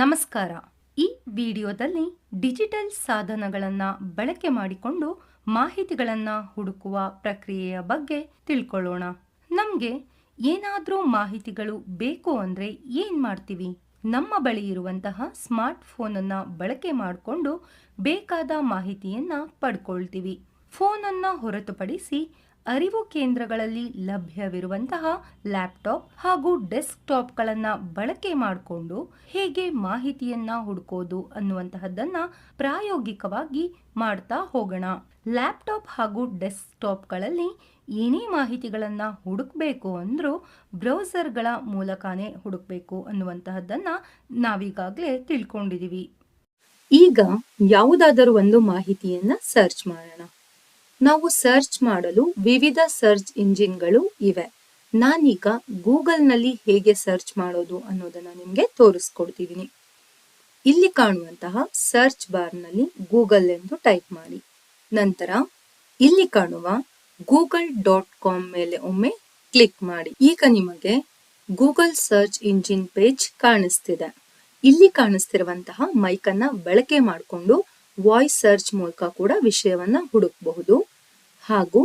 ನಮಸ್ಕಾರ. ಈ ವಿಡಿಯೋದಲ್ಲಿ ಡಿಜಿಟಲ್ ಸಾಧನಗಳನ್ನು ಬಳಕೆ ಮಾಡಿಕೊಂಡು ಮಾಹಿತಿಗಳನ್ನು ಹುಡುಕುವ ಪ್ರಕ್ರಿಯೆಯ ಬಗ್ಗೆ ತಿಳ್ಕೊಳ್ಳೋಣ. ನಮಗೆ ಏನಾದರೂ ಮಾಹಿತಿಗಳು ಬೇಕು ಅಂದರೆ ಏನು ಮಾಡ್ತೀವಿ? ನಮ್ಮ ಬಳಿ ಇರುವಂತಹ ಸ್ಮಾರ್ಟ್ ಫೋನನ್ನು ಬಳಕೆ ಮಾಡಿಕೊಂಡು ಬೇಕಾದ ಮಾಹಿತಿಯನ್ನು ಪಡ್ಕೊಳ್ತೀವಿ. ಫೋನನ್ನು ಹೊರತುಪಡಿಸಿ ಅರಿವು ಕೇಂದ್ರಗಳಲ್ಲಿ ಲಭ್ಯವಿರುವಂತಹ ಲ್ಯಾಪ್ಟಾಪ್ ಹಾಗೂ ಡೆಸ್ಕ್ಟಾಪ್ಗಳನ್ನು ಬಳಕೆ ಮಾಡಿಕೊಂಡು ಹೇಗೆ ಮಾಹಿತಿಯನ್ನ ಹುಡುಕೋದು ಅನ್ನುವಂತಹದ್ದನ್ನ ಪ್ರಾಯೋಗಿಕವಾಗಿ ಮಾಡ್ತಾ ಹೋಗೋಣ. ಲ್ಯಾಪ್ಟಾಪ್ ಹಾಗೂ ಡೆಸ್ಕ್ಟಾಪ್ಗಳಲ್ಲಿ ಏನೇ ಮಾಹಿತಿಗಳನ್ನು ಹುಡುಕಬೇಕು ಅಂದರೂ ಬ್ರೌಸರ್ಗಳ ಮೂಲಕನೇ ಹುಡುಕಬೇಕು ಅನ್ನುವಂತಹದ್ದನ್ನು ನಾವೀಗಾಗಲೇ ತಿಳ್ಕೊಂಡಿದ್ದೀವಿ ಈಗ ಯಾವುದಾದರೂ ಒಂದು ಮಾಹಿತಿಯನ್ನ ಸರ್ಚ್ ಮಾಡೋಣ. ನಾವು ಸರ್ಚ್ ಮಾಡಲು ವಿವಿಧ ಸರ್ಚ್ ಇಂಜಿನ್ಗಳು ಇವೆ. ನಾನೀಗ ಗೂಗಲ್ನಲ್ಲಿ ಹೇಗೆ ಸರ್ಚ್ ಮಾಡೋದು ಅನ್ನೋದನ್ನ ನಿಮಗೆ ತೋರಿಸ್ಕೊಡ್ತಿದ್ದೀನಿ ಇಲ್ಲಿ ಕಾಣುವಂತಹ ಸರ್ಚ್ ಬಾರ್ನಲ್ಲಿ ಗೂಗಲ್ ಎಂದು ಟೈಪ್ ಮಾಡಿ. ನಂತರ ಇಲ್ಲಿ ಕಾಣುವ ಗೂಗಲ್ ಡಾಟ್ ಕಾಮ್ ಮೇಲೆ ಒಮ್ಮೆ ಕ್ಲಿಕ್ ಮಾಡಿ. ಈಗ ನಿಮಗೆ ಗೂಗಲ್ ಸರ್ಚ್ ಇಂಜಿನ್ ಪೇಜ್ ಕಾಣಿಸ್ತಿದೆ. ಇಲ್ಲಿ ಕಾಣಿಸ್ತಿರುವಂತಹ ಮೈಕನ್ನ ಬಳಕೆ ಮಾಡಿಕೊಂಡು ವಾಯ್ಸ್ ಸರ್ಚ್ ಮೂಲಕ ಕೂಡ ವಿಷಯವನ್ನ ಹುಡುಕಬಹುದು. ಹಾಗೂ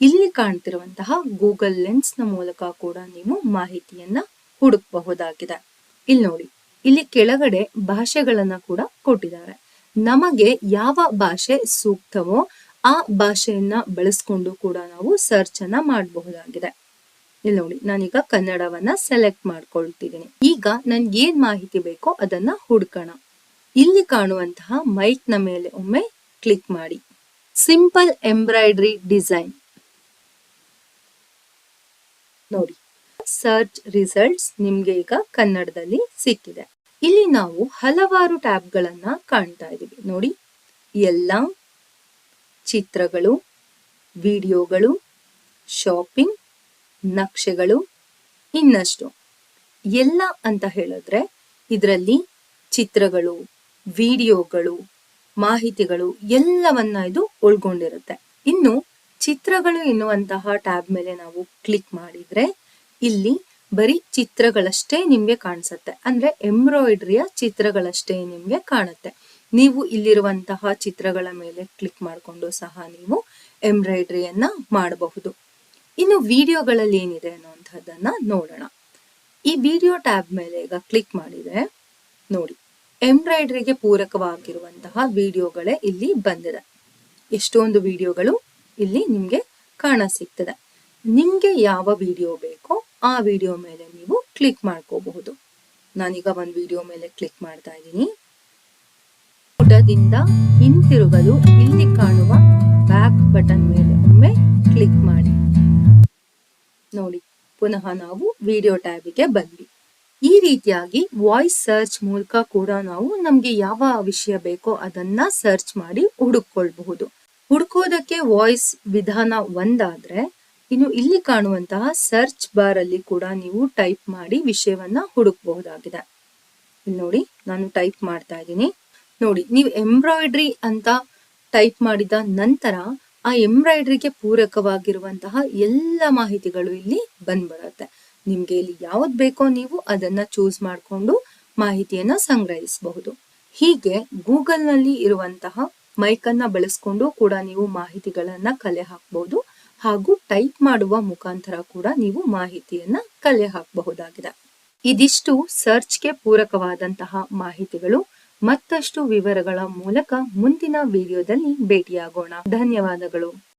ಇಲ್ಲಿ ಕಾಣ್ತಿರುವಂತಹ ಗೂಗಲ್ ಲೆನ್ಸ್ನ ಮೂಲಕ ಕೂಡ ನೀವು ಮಾಹಿತಿಯನ್ನ ಹುಡುಕಬಹುದಾಗಿದೆ. ಇಲ್ಲಿ ನೋಡಿ, ಇಲ್ಲಿ ಕೆಳಗಡೆ ಭಾಷೆಗಳನ್ನ ಕೂಡ ಕೊಟ್ಟಿದ್ದಾರೆ. ನಮಗೆ ಯಾವ ಭಾಷೆ ಸೂಕ್ತವೋ ಆ ಭಾಷೆಯನ್ನ ಬಳಸ್ಕೊಂಡು ಕೂಡ ನಾವು ಸರ್ಚ್ ಅನ್ನ ಮಾಡಬಹುದಾಗಿದೆ. ಇಲ್ಲಿ ನೋಡಿ, ನಾನೀಗ ಕನ್ನಡವನ್ನ ಸೆಲೆಕ್ಟ್ ಮಾಡ್ಕೊಳ್ತಿದ್ದೀನಿ ಈಗ ನನ್ಗೆ ಏನ್ ಮಾಹಿತಿ ಬೇಕೋ ಅದನ್ನ ಹುಡ್ಕೋಣ. ಇಲ್ಲಿ ಕಾಣುವಂತಹ ಮೈಕ್ನ ಮೇಲೆ ಒಮ್ಮೆ ಕ್ಲಿಕ್ ಮಾಡಿ. Simple embroidery design. ನೋಡಿ, ಸರ್ಚ್ ರಿಸಲ್ಟ್ಸ್ ನಿಮ್ಗೆ ಈಗ ಕನ್ನಡದಲ್ಲಿ ಸಿಕ್ಕಿದೆ. ಇಲ್ಲಿ ನಾವು ಹಲವಾರು ಟ್ಯಾಬ್ ಗಳನ್ನ ಕಾಣ್ತಾ ಇದೀವಿ ನೋಡಿ, ಎಲ್ಲ ಚಿತ್ರಗಳು, ವಿಡಿಯೋಗಳು, ಶಾಪಿಂಗ್, ನಕ್ಷೆಗಳು, ಇನ್ನಷ್ಟು. ಎಲ್ಲ ಅಂತ ಹೇಳಿದ್ರೆ, ಇದರಲ್ಲಿ ಚಿತ್ರಗಳು, ವಿಡಿಯೋಗಳು ಮಾಹಿತಿಗಳು ಎಲ್ಲವನ್ನ ಇದು ಒಳಗೊಂಡಿರುತ್ತೆ ಇನ್ನು ಚಿತ್ರಗಳು ಎನ್ನುವಂತಹ ಟ್ಯಾಬ್ ಮೇಲೆ ನಾವು ಕ್ಲಿಕ್ ಮಾಡಿದ್ರೆ ಇಲ್ಲಿ ಬರೀ ಚಿತ್ರಗಳಷ್ಟೇ ನಿಮ್ಗೆ ಕಾಣಿಸುತ್ತೆ. ಅಂದ್ರೆ ಎಂಬ್ರಾಯ್ಡ್ರಿಯ ಚಿತ್ರಗಳಷ್ಟೇ ನಿಮ್ಗೆ ಕಾಣುತ್ತೆ. ನೀವು ಇಲ್ಲಿರುವಂತಹ ಚಿತ್ರಗಳ ಮೇಲೆ ಕ್ಲಿಕ್ ಮಾಡಿಕೊಂಡು ಸಹ ನೀವು ಎಂಬ್ರಾಯ್ಡ್ರಿಯನ್ನ ಮಾಡಬಹುದು. ಇನ್ನು ವಿಡಿಯೋಗಳಲ್ಲಿ ಏನಿದೆ ಅನ್ನುವಂಥದ್ದನ್ನ ನೋಡೋಣ. ಈ ವಿಡಿಯೋ ಟ್ಯಾಬ್ ಮೇಲೆ ಈಗ ಕ್ಲಿಕ್ ಮಾಡಿದ್ರೆ ನೋಡಿ. ಎಂಬ್ರಾಯ್ಡ್ರಿಗೆ ಪೂರಕವಾಗಿರುವಂತಹ ವಿಡಿಯೋಗಳೇ ಇಲ್ಲಿ ಬಂದಿದೆ. ಎಷ್ಟೊಂದು ವಿಡಿಯೋಗಳು ಇಲ್ಲಿ ನಿಮ್ಗೆ ಕಾಣ ಸಿಗ್ತದೆ ನಿಮ್ಗೆ ಯಾವ ವಿಡಿಯೋ ಬೇಕೋ ಆ ವಿಡಿಯೋ ಮೇಲೆ ನೀವು ಕ್ಲಿಕ್ ಮಾಡ್ಕೋಬಹುದು. ನಾನೀಗ ಒಂದು ವಿಡಿಯೋ ಮೇಲೆ ಕ್ಲಿಕ್ ಮಾಡ್ತಾ ಇದ್ದೀನಿ. ಪುಟದಿಂದ ಹಿಂತಿರುಗಲು ಇಲ್ಲಿ ಕಾಣುವ ಬ್ಯಾಕ್ ಬಟನ್ ಮೇಲೆ ಒಮ್ಮೆ ಕ್ಲಿಕ್ ಮಾಡಿ. ನೋಡಿ, ಪುನಃ ನಾವು ವಿಡಿಯೋ ಟ್ಯಾಬಿಗೆ ಬಂದ್ವಿ. ಈ ರೀತಿಯಾಗಿ ವಾಯ್ಸ್ ಸರ್ಚ್ ಮೂಲಕ ಕೂಡ ನಾವು ನಮ್ಗೆ ಯಾವ ವಿಷಯ ಬೇಕೋ ಅದನ್ನ ಸರ್ಚ್ ಮಾಡಿ ಹುಡುಕೊಳ್ಬಹುದು ಹುಡುಕೋದಕ್ಕೆ ವಾಯ್ಸ್ ವಿಧಾನ ಒಂದಾದ್ರೆ, ಇನ್ನು ಇಲ್ಲಿ ಕಾಣುವಂತಹ ಸರ್ಚ್ ಬಾರ್ ಅಲ್ಲಿ ಕೂಡ ನೀವು ಟೈಪ್ ಮಾಡಿ ವಿಷಯವನ್ನ ಹುಡುಕಬಹುದಾಗಿದೆ. ನೋಡಿ, ನಾನು ಟೈಪ್ ಮಾಡ್ತಾ ಇದ್ದೀನಿ. ನೋಡಿ, ನೀವು ಎಂಬ್ರಾಯ್ಡ್ರಿ ಅಂತ ಟೈಪ್ ಮಾಡಿದ ನಂತರ ಆ ಎಂಬ್ರಾಯ್ಡ್ರಿಗೆ ಪೂರಕವಾಗಿರುವಂತಹ ಎಲ್ಲ ಮಾಹಿತಿಗಳು ಇಲ್ಲಿ ಬಂದ್ಬರುತ್ತೆ. ನಿಮ್ಗೆ ಇಲ್ಲಿ ಯಾವ್ದು ಬೇಕೋ ನೀವು ಅದನ್ನ ಚೂಸ್ ಮಾಡಿಕೊಂಡು ಮಾಹಿತಿಯನ್ನ ಸಂಗ್ರಹಿಸಬಹುದು. ಹೀಗೆ ಗೂಗಲ್ನಲ್ಲಿ ಇರುವಂತಹ ಮೈಕ್ ಅನ್ನ ಬಳಸ್ಕೊಂಡು ಕೂಡ ನೀವು ಮಾಹಿತಿಗಳನ್ನ ಕಲೆ ಹಾಕಬಹುದು ಹಾಗೂ ಟೈಪ್ ಮಾಡುವ ಮುಖಾಂತರ ಕೂಡ ನೀವು ಮಾಹಿತಿಯನ್ನ ಕಲೆ ಹಾಕಬಹುದಾಗಿದೆ. ಇದಿಷ್ಟು ಸರ್ಚ್ಗೆ ಪೂರಕವಾದಂತಹ ಮಾಹಿತಿಗಳು. ಮತ್ತಷ್ಟು ವಿವರಗಳ ಮೂಲಕ ಮುಂದಿನ ವಿಡಿಯೋದಲ್ಲಿ ಭೇಟಿಯಾಗೋಣ. ಧನ್ಯವಾದಗಳು.